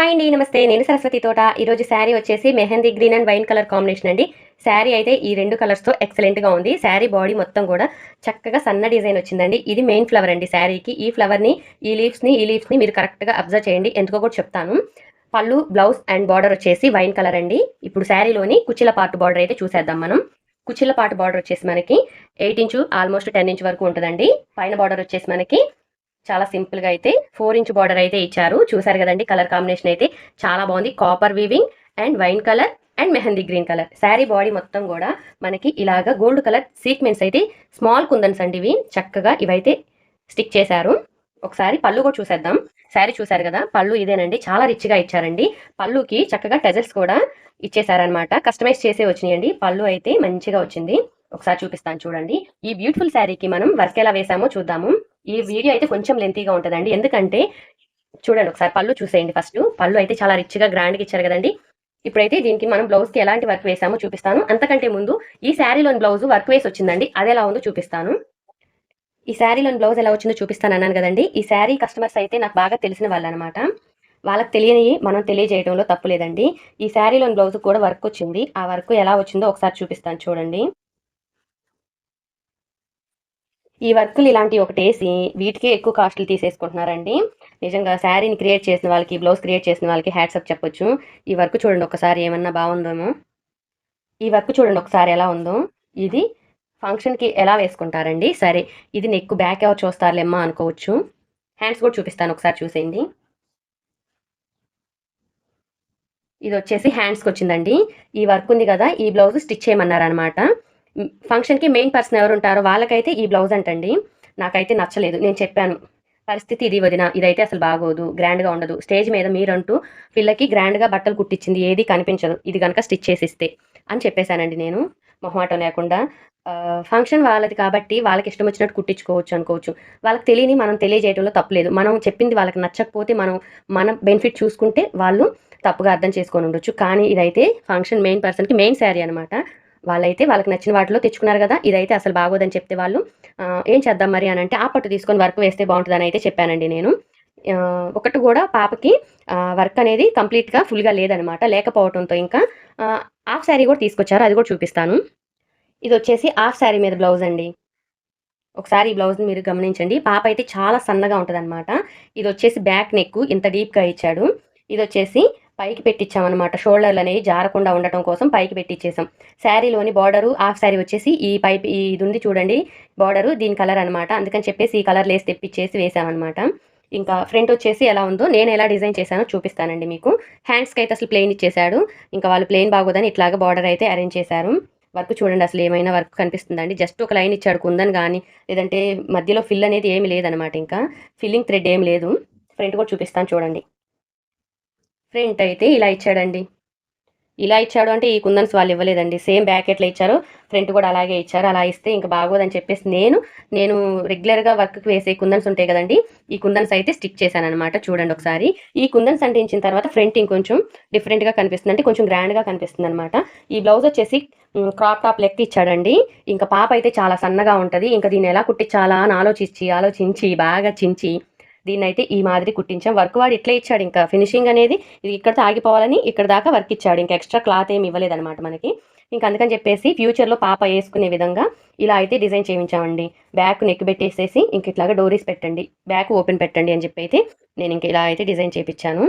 Hi అండి. నమస్తే. నేను సరస్వతి తోట. ఈరోజు శారీ వచ్చేసి mehndi green and wine colour combination అండి. శారీ అయితే ఈ రెండు కలర్స్తో ఎక్సలెంట్గా ఉంది. శారీ బాడీ మొత్తం కూడా చక్కగా సన్న డిజైన్ వచ్చిందండి. ఇది మెయిన్ ఫ్లవర్ అండి శారీకి. ఈ ఫ్లవర్ని ఈ లీవ్స్ని ఈ లీవ్స్ని మీరు కరెక్ట్గా అబ్జర్వ్ చేయండి. ఎందుకో కూడా చెప్తాను. పళ్ళు బ్లౌజ్ అండ్ బార్డర్ వచ్చేసి వైన్ కలర్ అండి. ఇప్పుడు శారీలోని కుచ్చిల పార్ట్ బార్డర్ అయితే చూసేద్దాం మనం. కుచ్చిల పార్ట్ బార్డర్ వచ్చేసి మనకి eight inch almost ten inch వరకు ఉంటుందండి. పైన బార్డర్ వచ్చేసి మనకి చాలా సింపుల్గా అయితే ఫోర్ ఇంచ్ బార్డర్ అయితే ఇచ్చారు. చూసారు కదండి కలర్ కాంబినేషన్ అయితే చాలా బాగుంది. Copper weaving and wine colour and mehndi green colour. Sari body మొత్తం కూడా మనకి ఇలాగా గోల్డ్ కలర్ సీక్వెన్స్ అయితే స్మాల్ కుందన్స్ అండి ఇవి. చక్కగా ఇవైతే స్టిక్ చేశారు. ఒకసారి పళ్ళు కూడా చూసేద్దాం. శారీ చూసారు కదా పళ్ళు ఇదేనండి. చాలా రిచ్గా ఇచ్చారండి. పళ్ళుకి చక్కగా టెజల్స్ కూడా ఇచ్చేసారనమాట కస్టమైజ్ చేసే వచ్చినాయండి. పళ్ళు అయితే మంచిగా వచ్చింది. ఒకసారి చూపిస్తాను చూడండి. ఈ బ్యూటిఫుల్ శారీకి మనం వర్క్ ఎలా వేసామో చూద్దాము. ఈ వీడియో అయితే కొంచెం లెంతీగా ఉంటుందండి. ఎందుకంటే చూడండి ఒకసారి పళ్ళు చూసేయండి ఫస్ట్ పళ్ళు అయితే చాలా రిచ్గా గ్రాండ్గా ఇచ్చారు కదండి. ఇప్పుడైతే దీనికి మనం బ్లౌజ్కి ఎలాంటి వర్క్ వేసామో చూపిస్తాను. అంతకంటే ముందు ఈ శారీలోని బ్లౌజ్ వర్క్ వేసి వచ్చిందండి. అది ఎలా ఉందో చూపిస్తాను. ఈ శారీలోని బ్లౌజ్ ఎలా వచ్చిందో చూపిస్తాను అన్నాను కదండి. ఈ శారీ కస్టమర్స్ అయితే నాకు బాగా తెలిసిన వాళ్ళు అనమాట వాళ్ళకి తెలియని మనం తెలియజేయడంలో తప్పు లేదండి. ఈ శారీలోని బ్లౌజ్ కూడా వర్క్ వచ్చింది. ఆ వర్క్ ఎలా వచ్చిందో ఒకసారి చూపిస్తాను చూడండి. ఈ వర్కులు ఇలాంటి ఒకటి వేసి వీటికే ఎక్కువ కాస్ట్లు తీసేసుకుంటున్నారండి. నిజంగా శారీని క్రియేట్ చేసిన వాళ్ళకి బ్లౌజ్ క్రియేట్ చేసిన వాళ్ళకి హ్యాట్సప్ చెప్పొచ్చు. ఈ వర్క్ చూడండి ఒకసారి ఏమన్నా బాగుందేమో ఈ వర్క్ చూడండి ఒకసారి ఎలా ఉందో. ఇది ఫంక్షన్కి ఎలా వేసుకుంటారండి? సరే ఇది నెక్ బ్యాక్ ఎవరు చూస్తారులేమ్మా అనుకోవచ్చు. హ్యాండ్స్ కూడా చూపిస్తాను ఒకసారి చూసేయండి. ఇది వచ్చేసి హ్యాండ్స్కి వచ్చిందండి. ఈ వర్క్ ఉంది కదా ఈ బ్లౌజ్ స్టిచ్ చేయమన్నారనమాట ఫంక్షన్కి మెయిన్ పర్సన్ ఎవరు ఉంటారో వాళ్ళకైతే ఈ బ్లౌజ్ అంటండి. నాకైతే నచ్చలేదు. నేను చెప్పాను. పరిస్థితి ఇది వదిన. ఇదైతే అసలు బాగోదు. గ్రాండ్గా ఉండదు. స్టేజ్ మీద మీరంటూ పిల్లకి గ్రాండ్గా బట్టలు కుట్టించింది ఏది కనిపించదు. ఇది కనుక స్టిచ్ చేసిస్తే అని చెప్పేశానండి నేను. మొహమాటం లేకుండా. ఫంక్షన్ వాళ్ళది కాబట్టి వాళ్ళకి ఇష్టం వచ్చినట్టు కుట్టించుకోవచ్చు అనుకోవచ్చు. వాళ్ళకి తెలియని మనం తెలియజేయడంలో తప్పలేదు మనం చెప్పింది వాళ్ళకి నచ్చకపోతే మనం మన బెనిఫిట్ చూసుకుంటే వాళ్ళు తప్పుగా అర్థం చేసుకొని ఉండొచ్చు. కానీ ఇదైతే ఫంక్షన్ మెయిన్ పర్సన్కి మెయిన్ శారీ అనమాట వాళ్ళైతే వాళ్ళకి నచ్చిన వాటిలో తెచ్చుకున్నారు కదా ఇదైతే అసలు బాగోదని చెప్తే వాళ్ళు ఏం చేద్దాం మరి? అని అంటే ఆ పట్టు తీసుకొని వర్క్ వేస్తే బాగుంటుందని అయితే చెప్పానండి నేను. ఒకటి కూడా పాపకి వర్క్ అనేది కంప్లీట్గా ఫుల్గా లేదనమాట లేకపోవడంతో ఇంకా హాఫ్ శారీ కూడా తీసుకొచ్చారు అది కూడా చూపిస్తాను. ఇది వచ్చేసి హాఫ్ శారీ మీద బ్లౌజ్ అండి. ఒకసారి ఈ బ్లౌజ్ని మీరు గమనించండి పాప అయితే చాలా సన్నగా ఉంటుంది ఇది వచ్చేసి బ్యాక్ నెక్ ఇంత డీప్గా ఇచ్చాడు. ఇది వచ్చేసి పైకి పెట్టించామన్నమాట. షోల్డర్లు అనేవి జారకుండా ఉండటం కోసం పైకి పెట్టించేసాం శారీలోని బార్డరు హాఫ్ శారీ వచ్చేసి ఈ పైప్ ఇది ఉంది చూడండి. బార్డరు దీని కలర్ అనమాట అందుకని చెప్పేసి ఈ కలర్ లేసి తెప్పించేసి వేసామన్నమాట. ఇంకా ఫ్రంట్ వచ్చేసి ఎలా ఉందో నేను ఎలా డిజైన్ చేశానో చూపిస్తానండి మీకు. హ్యాండ్స్కి అయితే అసలు ప్లెయిన్ ఇచ్చేసాడు ఇంకా వాళ్ళు ప్లెయిన్ బాగోదని ఇట్లాగా బార్డర్ అయితే అరేంజ్ చేశారు. వర్క్ చూడండి అసలు ఏమైనా వర్క్ కనిపిస్తుందండి. జస్ట్ ఒక లైన్ ఇచ్చాడు కుందని కానీ లేదంటే మధ్యలో ఫిల్ అనేది ఏమి లేదనమాట ఇంకా. ఫిల్లింగ్ థ్రెడ్ ఏం లేదు. ఫ్రంట్ కూడా చూపిస్తాను చూడండి. ఫ్రంట్ అయితే ఇలా ఇచ్చాడండి. ఇలా ఇచ్చాడు అంటే ఈ కుందన్స్ వాళ్ళు ఇవ్వలేదండి. సేమ్ బ్యాకెట్లో ఇచ్చారు. ఫ్రంట్ కూడా అలాగే ఇచ్చారు. అలా ఇస్తే ఇంకా బాగోదని చెప్పేసి నేను నేను రెగ్యులర్గా వర్క్కి వేసే కుందన్స్ ఉంటాయి కదండి ఈ కుందన్స్ అయితే స్టిక్ చేశాను అనమాట చూడండి ఒకసారి. ఈ కుందన్స్ అంటించిన తర్వాత ఫ్రంట్ ఇంకొంచెం డిఫరెంట్గా కనిపిస్తుంది. అంటే కొంచెం గ్రాండ్గా కనిపిస్తుంది అనమాట ఈ బ్లౌజ్ వచ్చేసి క్రాప్ టాప్ లెక్క ఇచ్చాడండి. ఇంకా పాప అయితే చాలా సన్నగా ఉంటుంది. ఇంకా దీన్ని ఎలా కుట్టించాలా అని ఆలోచించి ఆలోచించి బాగా చించి దీన్ని అయితే ఈ మాదిరి కుట్టించాం. వర్క్ వాడు ఇట్లా ఇచ్చాడు ఇంకా? ఫినిషింగ్ అనేది ఇది ఇక్కడ ఆగిపోవాలని ఇక్కడ దాకా వర్క్ ఇచ్చాడు. ఇంకా ఎక్స్ట్రా క్లాత్ ఏమి ఇవ్వలేదన్నమాట మనకి. ఇంకా అందుకని చెప్పేసి ఫ్యూచర్లో పాప వేసుకునే విధంగా ఇలా అయితే డిజైన్ చేయించామండి. బ్యాక్ నెక్ పెట్టేసేసి ఇంక ఇట్లాగా డోరీస్ పెట్టండి. బ్యాక్ ఓపెన్ పెట్టండి అని చెప్పి అయితే నేను ఇంక ఇలా అయితే డిజైన్ చేయించాను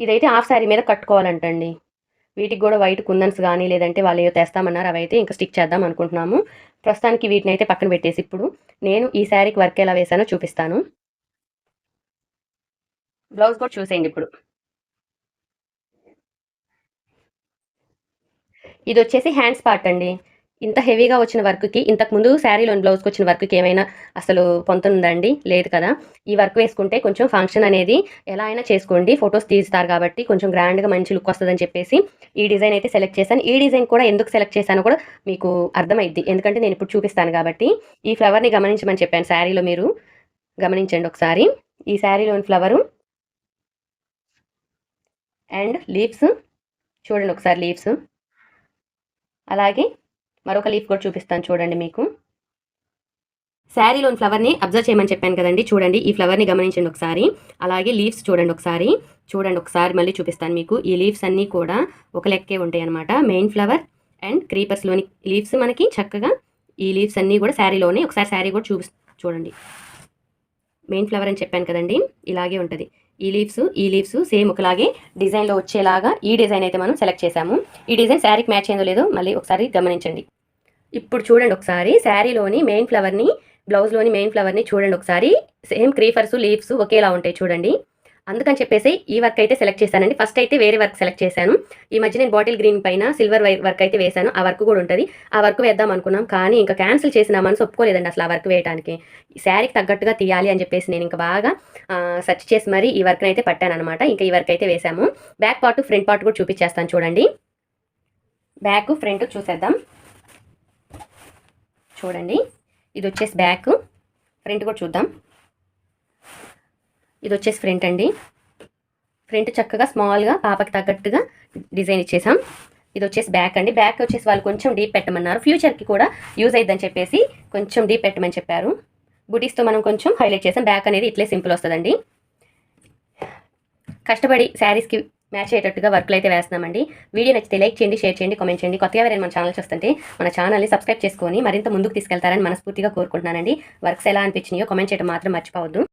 ఇదైతే హాఫ్ శారీ మీద కట్టుకోవాలంటండి. వీటికి కూడా వైట్ కుందన్స్ కానీ లేదంటే వాళ్ళు ఏదో తెస్తామన్నారు అవి అయితే ఇంకా స్టిక్ చేద్దాం అనుకుంటున్నాము. ప్రస్తుతానికి వీటిని అయితే పక్కన పెట్టేసి ఇప్పుడు నేను ఈ శారీకి వర్క్ ఎలా వేసానో చూపిస్తాను. బ్లౌజ్ కూడా చూసేయండి ఇప్పుడు. ఇది వచ్చేసి హ్యాండ్స్ పార్ట్ అండి. ఇంత హెవీగా వచ్చిన వర్క్కి ఇంతకు ముందు శారీలోని బ్లౌజ్కి వచ్చిన వర్క్కి ఏమైనా అసలు పొందుతుందండి లేదు కదా? ఈ వర్క్ వేసుకుంటే కొంచెం ఫంక్షన్ అనేది ఎలా అయినా చేసుకోండి. ఫొటోస్ తీస్తారు కాబట్టి కొంచెం గ్రాండ్గా మంచి లుక్ వస్తుందని చెప్పేసి ఈ డిజైన్ అయితే సెలెక్ట్ చేశాను. ఈ డిజైన్ కూడా ఎందుకు సెలెక్ట్ చేశానో కూడా మీకు అర్థమైద్ది. ఎందుకంటే నేను ఇప్పుడు చూపిస్తాను కాబట్టి. ఈ ఫ్లవర్ని గమనించమని చెప్పాను శారీలో మీరు. గమనించండి ఒకసారి. ఈ శారీలోని ఫ్లవరు అండ్ లీవ్స్. చూడండి ఒకసారి లీవ్స్. అలాగే మరొక లీఫ్ కూడా చూపిస్తాను చూడండి మీకు. శారీలోని ఫ్లవర్ని అబ్జర్వ్ చేయమని చెప్పాను కదండి. చూడండి ఈ ఫ్లవర్ని గమనించండి ఒకసారి. అలాగే లీవ్స్ చూడండి ఒకసారి. చూడండి ఒకసారి మళ్ళీ చూపిస్తాను మీకు. ఈ లీవ్స్ అన్నీ కూడా ఒక లెక్కే ఉంటాయి అనమాట మెయిన్ ఫ్లవర్ అండ్ క్రీపర్స్లోని లీవ్స్ మనకి చక్కగా ఈ లీవ్స్ అన్నీ కూడా శారీలోనే ఒకసారి శారీ కూడా చూపి చూడండి. మెయిన్ ఫ్లవర్ అని చెప్పాను కదండి. ఇలాగే ఉంటుంది. ఈ లీవ్స్ ఈ లీవ్స్ సేమ్ ఒకలాగే డిజైన్లో వచ్చేలాగా ఈ డిజైన్ అయితే మనం సెలెక్ట్ చేసాము ఈ డిజైన్ శారీకి మ్యాచ్ అయిందో లేదో మళ్ళీ ఒకసారి గమనించండి. ఇప్పుడు చూడండి ఒకసారి శారీలోని మెయిన్ ఫ్లవర్ని బ్లౌజ్లోని మెయిన్ ఫ్లవర్ని చూడండి ఒకసారి. సేమ్ క్రీఫర్స్ లీవ్స్ ఒకేలా ఉంటాయి చూడండి. అందుకని చెప్పేసి ఈ వర్క్ అయితే సెలెక్ట్ చేశానండి. ఫస్ట్ అయితే వేరే వర్క్ సెలెక్ట్ చేశాను. ఈ మధ్య నేను బాటిల్ గ్రీన్ పైన సిల్వర్ వర్క్ అయితే వేశాను. ఆ వర్క్ కూడా ఉంటుంది. ఆ వర్క్ వేద్దాం అనుకున్నాం. కానీ ఇంకా క్యాన్సిల్ చేసిన మనసు ఒప్పుకోలేదండి అసలు ఆ వర్క్ వేయడానికి శారీకి తగ్గట్టుగా తీయాలి అని చెప్పేసి నేను ఇంకా బాగా సెర్చ్ చేసి మరీ ఈ వర్క్ని అయితే పట్టాను అనమాట ఇంకా ఈ వర్క్ అయితే వేసాము బ్యాక్ పార్ట్ ఫ్రంట్ పార్ట్ కూడా చూపించేస్తాను చూడండి. బ్యాక్ ఫ్రంట్ చూసేద్దాం. చూడండి. ఇది వచ్చేసి బ్యాక్ ఫ్రంట్ కూడా చూద్దాం. ఇది వచ్చేసి ఫ్రంట్ అండి. ఫ్రంట్ చక్కగా స్మాల్గా పాపకి తగ్గట్టుగా డిజైన్ ఇచ్చేసాం. ఇది వచ్చేసి బ్యాక్ అండి. బ్యాక్ వచ్చేసి వాళ్ళు కొంచెం డీప్ పెట్టమన్నారు. ఫ్యూచర్కి కూడా యూజ్ అయిద్దని చెప్పేసి కొంచెం డీప్ పెట్టమని చెప్పారు. బుటీస్తో మనం కొంచెం హైలైట్ చేసాం. బ్యాక్ అనేది ఇట్లే సింపుల్ వస్తుందండి. కష్టపడి శారీస్కి మ్యాచ్ అయ్యేటట్టుగా వర్క్లు అయితే వేస్తున్నామండి. వీడియో నచ్చితే లైక్ చేయండి షేర్ చేయండి కామెంట్ చేయండి. కొత్తగా ఎవరైనా మన ఛానల్ చూస్తుంటే మన ఛానల్ని సబ్స్క్రైబ్ చేసుకొని మరింత ముందుకు తీసుకెళ్తారని మనస్ఫూర్తిగా కోరుకుంటున్నానండి. వర్క్స్ ఎలా అనిపించినాయో కామెంట్ చేయడం మాత్రం మర్చిపోవద్దు.